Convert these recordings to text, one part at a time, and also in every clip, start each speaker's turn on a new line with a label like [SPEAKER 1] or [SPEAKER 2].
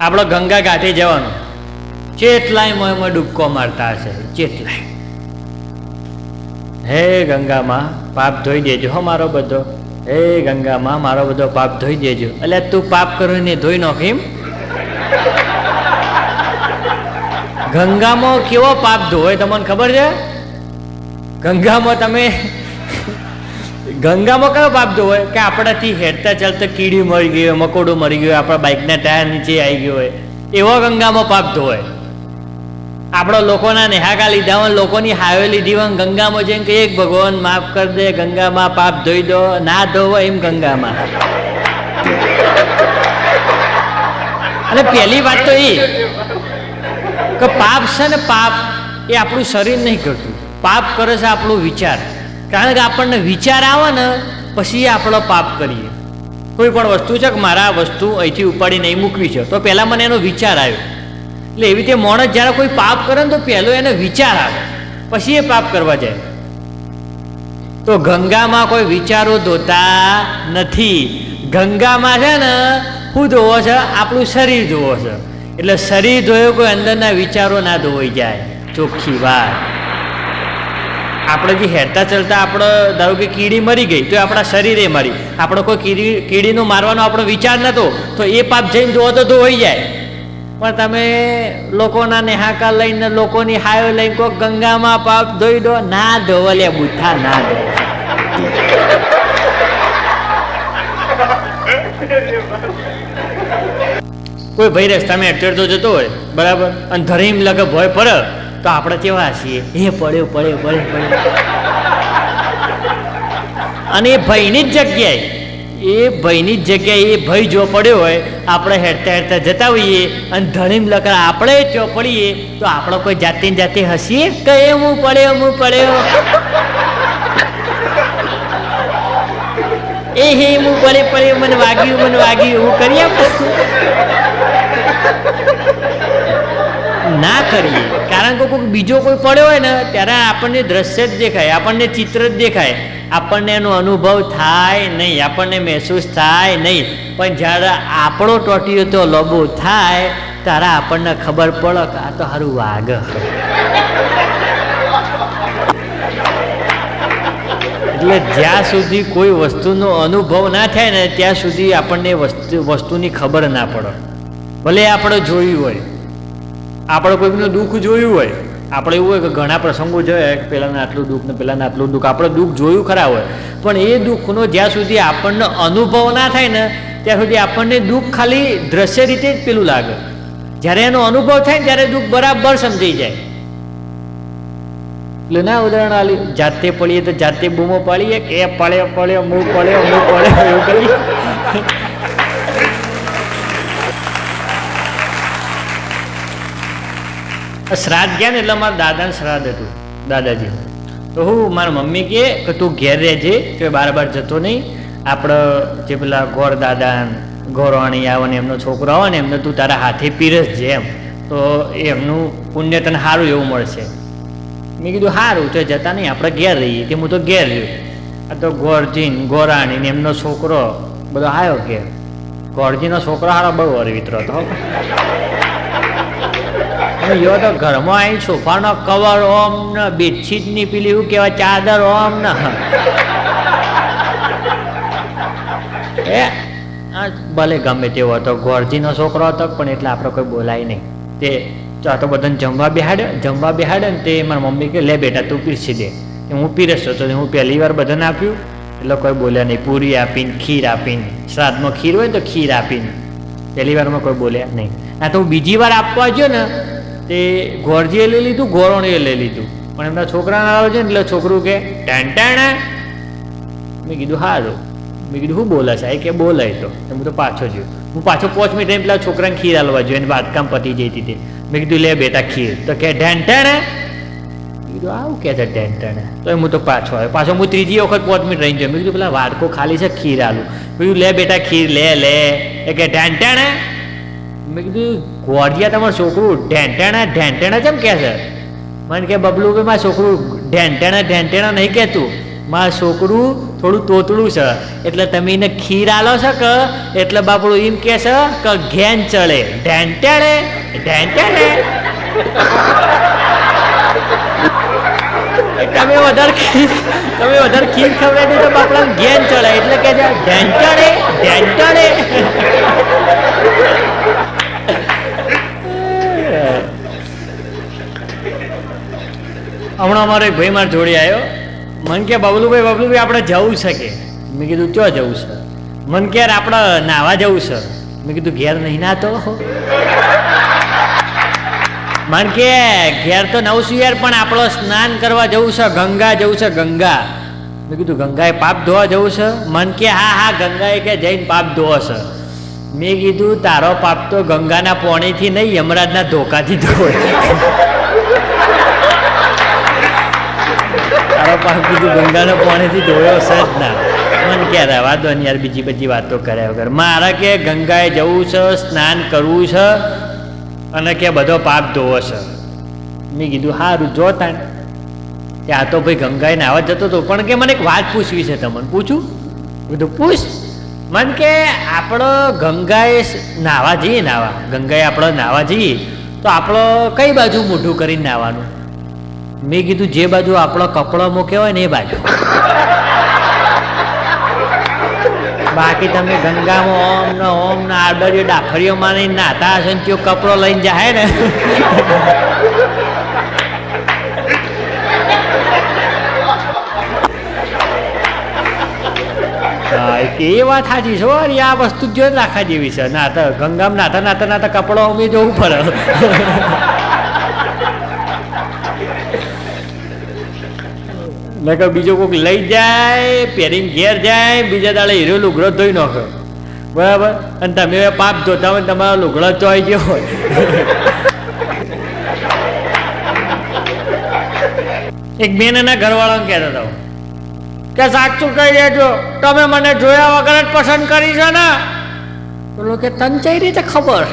[SPEAKER 1] આપણો ગંગા કાંઠે જવાનું. ચેટલાય મોયમાં ડૂબકો મારતા હશે, ચેટલાય. હે ગંગામાં પાપ ધોઈ દેજો હો મારો બધો. હે ગંગામાં મારો બધો પાપ ધોઈ દેજો. એટલે તું પાપ કરીને ધોઈ નાખ એમ. ગંગામાં કેવો પાપ ધોવે, તમને ખબર છે? ગંગામાં તમે ગંગામાં કયો પાપ ધોવાય કે આપણાથી હેરતા ચાલતા કીડી મરી ગઈ હોય, મકોડું મરી ગયું આપણા બાઇકના ટાયર નીચે આવી ગયો હોય? એવો ગંગામાં પાપ ધોવાય આપણો લોકોના નેહાકા લીધા હોય, લોકોની હાવે લીધી હોય, ગંગામાં જઈને કે એક ભગવાન માફ કરી દે, ગંગામાં પાપ ધોઈ દો, ના ધોવો એમ ગંગામાં. અને પહેલી વાત તો એ કે પાપ છે ને પાપ એ આપણું શરીર નહીં કરતું. પાપ કરે છે આપણો વિચાર. કારણ કે આપણને વિચાર આવે ને, પછી આપણો પાપ કરીએ. કોઈ પણ વસ્તુ છે કે મારા વસ્તુ અહીંથી ઉપાડી નહીં મૂકવી છે, તો પહેલાં મને એનો વિચાર આવ્યો. એટલે એવી રીતે માણસ જ્યારે કોઈ પાપ કરે ને, તો પહેલો એને વિચાર આવે. પછી એ પાપ કરવા જાય. તો ગંગામાં કોઈ વિચારો ધોતા નથી. ગંગામાં છે ને શું ધોવો છે, આપણું શરીર ધોવો છે. એટલે શરીર ધોયો કોઈ અંદરના વિચારો ના ધોવાઈ જાય. ચોખ્ખી વાત. આપણે જે હેરતા ચલતા આપણે, ધારો કે કીડી મરી ગઈ, તો આપણા શરીરે મરી. આપણો કોઈ કીડી, કીડીનો મારવાનો આપણો વિચાર નહોતો તો એ પાપ જઈને ધોવો તો ધોવાઈ જાય. પણ તમે લોકોના નેહાકા લઈને, લોકોની હાયો લઈને કોઈ ગંગામાં પાપ ધોઈ દો, ના ધોવો લે બુથા ના ધો કોઈ ભાઈ રસ્તામાં એક્ટર જતો હોય, બરાબર? અને ધરીમ લગે ભય પડે તો આપણે કેવા છીએ? એ પડ્યો પડ્યો પડ્યો પડ્યો. અને એ ભયની જ જગ્યાએ એ ભયની જ જગ્યાએ એ ભય જો પડ્યો હોય આપણે હેરતા હેરતા જતા હોઈએ અને ધણીમ લકડા આપણે જો પડીએ તો આપણે કોઈ જાતે જાતે હસીએ? કે એ હું પડ્યો હું પડ્યો એ હે હું પડે પડે મને વાગ્યું મને વાગ્યું એવું કરી આપું. ના કરીએ. કારણ કે કોઈ બીજો કોઈ પડ્યો હોય ને, ત્યારે આપણને દ્રશ્ય જ દેખાય, આપણને ચિત્ર જ દેખાય. આપણને એનો અનુભવ થાય નહીં, આપણને મહેસૂસ થાય નહીં. પણ જ્યારે આપણો ટોટીયો તો લોબો થાય, ત્યારે આપણને ખબર પડે કે આ તો સારું વાઘ. એટલે જ્યાં સુધી કોઈ વસ્તુનો અનુભવ ના થાય ને, ત્યાં સુધી આપણને વસ્તુ, વસ્તુની ખબર ના પડે. ભલે આપણે જોયું હોય. આપણે કોઈકનું દુઃખ જોયું હોય, આપણે એવું હોય કે ઘણા પ્રસંગો જોયા કે પહેલાંના આટલું દુઃખ ને પહેલાંના આટલું દુઃખ, આપણે દુઃખ જોયું ખરા હોય. પણ એ દુઃખનો જ્યાં સુધી આપણને અનુભવ ના થાય ને, ત્યાં સુધી આપણને દુઃખ ખાલી દ્રશ્ય રીતે જ પેલું લાગે. જ્યારે એનો અનુભવ થાય ને, ત્યારે દુઃખ બરાબર સમજાઈ જાય. એટલે ના ઉદાહરણ આલી, જાતે પડીએ તો જાતે બૂમો પાડીએ કે પડ્યો પડ્યો મૂ પડ્યો મૂ પડ્યો એવું કરીએ શ્રાદ્ધ ગયા ને એટલે મારા દાદાને શ્રાદ્ધ હતું, દાદાજી. તો હું, મારા મમ્મી કહે કે તું ઘેર રહેજે, કે બાર બાર જતો નહીં. આપણે જે પેલા ગોર દાદા ગોરવાણી આવે ને એમનો છોકરો આવે ને એમને તું તારા હાથે પીરસજે એમ. તો એમનું પુણ્ય તને સારું એવું મળશે. મેં કીધું, સારું, તો જતા નહીં, આપણે ઘેર રહીએ. કે હું તો ઘેર રહ્યો. આ તો ગોરજીન, ગોરાણી ને એમનો છોકરો બધો આવ્યો ઘેર. ગોરજીનો છોકરો સારો બહુ અરવિત્રો હતો. અને યો તો ઘરમાં આવી સોફાનો કવર ઓમ ને, બેડશીટની પેલી એવું કહેવાય, ચાદર ઓમ ને. એ ભલે ગમે તેવો હતો ગોરજીનો છોકરો હતો, પણ એટલે આપણે કોઈ બોલાય નહીં. તે ચા તો બધાને જમવા બેહાડે જમવા બેહાડે ને તે મારા મમ્મી કે, લે બેટા, તું પીરસી દે. હું પીરસતો તો હું પહેલી વાર બધાને આપ્યું. એટલે કોઈ બોલ્યા નહીં, પૂરી આપીને, ખીર આપીને. શ્રાદ્ધમાં ખીર હોય તો ખીર આપીને. પહેલી વારમાં કોઈ બોલ્યા નહીં. આ તો હું બીજી વાર આપવા ગયો ને તે ગોરજીએ લઈ લીધું, ગોરોણીએ લઈ લીધું. પણ એમના છોકરાના આવે છે ને એટલે છોકરું કે ટેન્ટાણા મેં કીધું સારું મેં કીધું શું બોલે છે? કે બોલાય તો. હું તો પાછો જોયો. હું પાછો પાંચ મિનિટ રહીને પેલા છોકરાને ખીર હાલવા જોઈએ એને બાંધકામ પતી જઈ હતી મેં કીધું, લે બેટા ખીર. તો કે ઢેંટાણે કીધું, આવું કે છે ઢેંટાણે તો હું તો પાછો આવ્યો. પાછો હું ત્રીજી વખત પાંચ મિનિટ રહીને જોયો. મેં કીધું, પેલા વાડકો ખાલી છે, ખીર આલું. કીધું, લે બેટા ખીર, લે લે. એ કે ઢેંટાણે મેં કીધું, ગોળિયા તમારું છોકરું ઢેંટેણા ઢેંટેણા કેમ કહે છે? મને કે, બબલું કે મારું છોકરું ઢેંટેણા ઢેંટેણા નહીં કહેતું. મારું છોકરું થોડું તોતડું છે. એટલે તમે એને ખીર આલો છો કે એટલે બાપડું એમ કહે છે કે ઘેન ચડે. ઢેંટેણે ઢેંટેણે તમે વધારે ખીર, તમે વધારે ખીર ખવડાવી તો બાપડા ઘેન ચડે. એટલે કે છે ઢેંટડે હમણાં અમારો એક ભાઈ મારા જોડે આવ્યો મન કે, બબલુભાઈ બબલુભાઈ, આપણે જવું છે કે? મેં કીધું, ક્યાં જવું છે? મન કે, યાર, આપણે નાવા જવું છે. મેં કીધું, ઘેર નહીં નાતો મન કે, ઘેર તો નવું યાર, પણ આપણો સ્નાન કરવા જવું છે, ગંગા જવું છે, ગંગા. મેં કીધું, ગંગાએ પાપ ધોવા જવું છે? મન કે, હા હા, ગંગાએ કે જઈને પાપ ધોવો છે. મેં કીધું, તારો પાપ તો ગંગાના પોણીથી નહીં, યમરાજના ધોકાથી ધોય પાપ કીધું, ગંગાનો પાણીથી ધોયો છે જ ના. મને કે દો ને યાર, બીજી બધી વાતો કર્યા વગર. મારે કે ગંગાએ જવું છે, સ્નાન કરવું છે અને કે બધો પાપ ધોવો છે. મેં કીધું સારું જો તાણ. ત્યાં તો ભાઈ ગંગાએ નાવા જતો હતો પણ કે મને એક વાત પૂછવી છે તમને. પૂછું? બધું પૂછ. મન કે, આપણો ગંગાએ નાવા જઈએ, નાવા. ગંગાએ આપણે નાવા જઈએ, તો આપણો કઈ બાજુ મોઢું કરીને નાવાનું? મેં કીધું જે બાજુ આપણો કપડો મૂક્યો હોય ને એ બાજુ. બાકી તમે ગંગામાં ઓમ ને ઓમ ને આડરીઓ ડાફરીઓ માની નાતા હશે ને ત્યાં કપડો લઈને જાય ને. એ વાત સાચી છે આ વસ્તુ જો નાખા જેવી છે. નાતા, ગંગામાં નાતા નાતા નાતા કપડો અમે જોવું પડે નકર બીજો કોઈક લઈ જાય, પહેરીને ઘેર જાય, બીજા દાડે હીરો લુગડો ધોઈ નાખ્યો બરાબર? અને તમે પાપ ધોતા હોય તમારો લુગડો ચોઈ ગયો હોય. એક બેન એના ઘરવાળાને કહેતા હતા. કે સાચું કહી દેજો તમે મને જોયા વગર જ પસંદ કરી છે ને? બોલો કે, તન કઈ રીતે ખબર?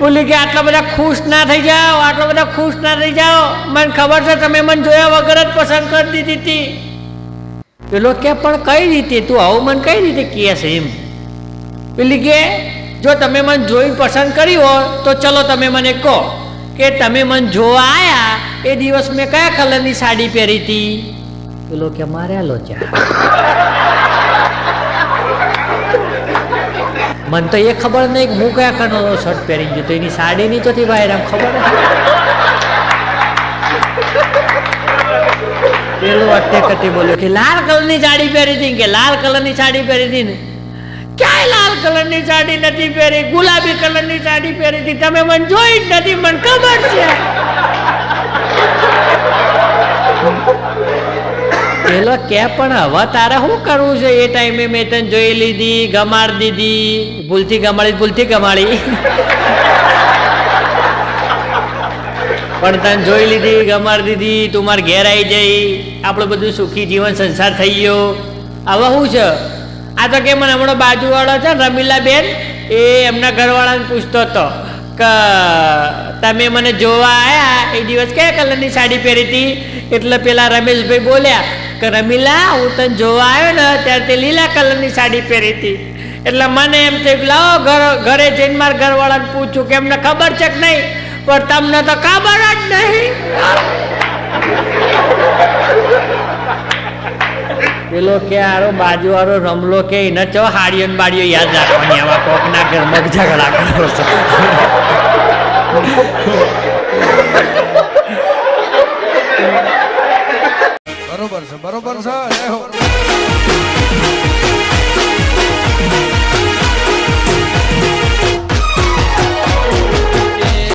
[SPEAKER 1] બોલી કે આટલા બધા ખુશ ના થઈ જાઓ, આટલા બધા ખુશ ના થઈ જાઓ. મને ખબર છે, તમે મને જોયા વગર જ પસંદ કરી દીધી હતી. પેલો કે પણ કઈ રીતે તું આવું મને કઈ રીતે કહે છે એમ? પેલી કે, જો તમે મને જોઈ પસંદ કરી હોય, તો ચલો તમે મને કહો કે તમે મને જોવા આયા, એ દિવસ મેં કયા કલરની સાડી પહેરી હતી? પેલો કે માર્યા લોચા મને તો એ ખબર નહીં કે હું કયા કલરનો શર્ટ પહેરી ગયો. તો એની સાડી ની તો બહાર આમ ખબર પેલો અટે કટે બોલ્યો કે લાલ કલરની સાડી પહેરી હતી કે લાલ કલરની સાડી પહેરી હતી ને? ક્યાંય લાલ કલરની સાડી નથી પહેરી, ગુલાબી કલરની સાડી પહેરી હતી. તમે મને જોઈ જ નથી, મને ખબર છે. પેલો કે પણ હવે તારે શું કરવું છે? એ ટાઈમે મેં તને જોઈ લીધી, ગમાડ દીધી. ભૂલથી ગમાડી ભૂલથી ગમાડી. પણ તને જોઈ લીધી, ગમાડ દીધી, તું મારે ઘેર આવી જઈ. આપણું બધું સુખી જીવન, સંસાર થઈ ગયો. હવે શું છે? આ તો કે મને હમણાં બાજુવાળો છે ને રમીલાબેન, એ એમના ઘરવાળાને પૂછતો હતો. કે તમે મને જોવા આવ્યા એ દિવસ કયા કલરની સાડી પહેરી હતી એટલે પેલા રમેશભાઈ બોલ્યા કે, રમીલા, હું તને જોવા આવ્યો ને, ત્યારે તે લીલા કલરની સાડી પહેરી હતી એટલે મને એમ થયું લાવો ઘર, ઘરે જઈને મારા ઘરવાળાને પૂછું કે, એમને ખબર છે કે નહીં? પણ તમને તો ખબર જ નહીં. પેલો કે આરો બાજુ વાળો રમલો કે એને ચો હાડીઓ બાડીઓ યાદ રાખવાની, આવા કોકના ઘર મગ ઝઘડા કરો છો.
[SPEAKER 2] બરોબર છે બરોબર છે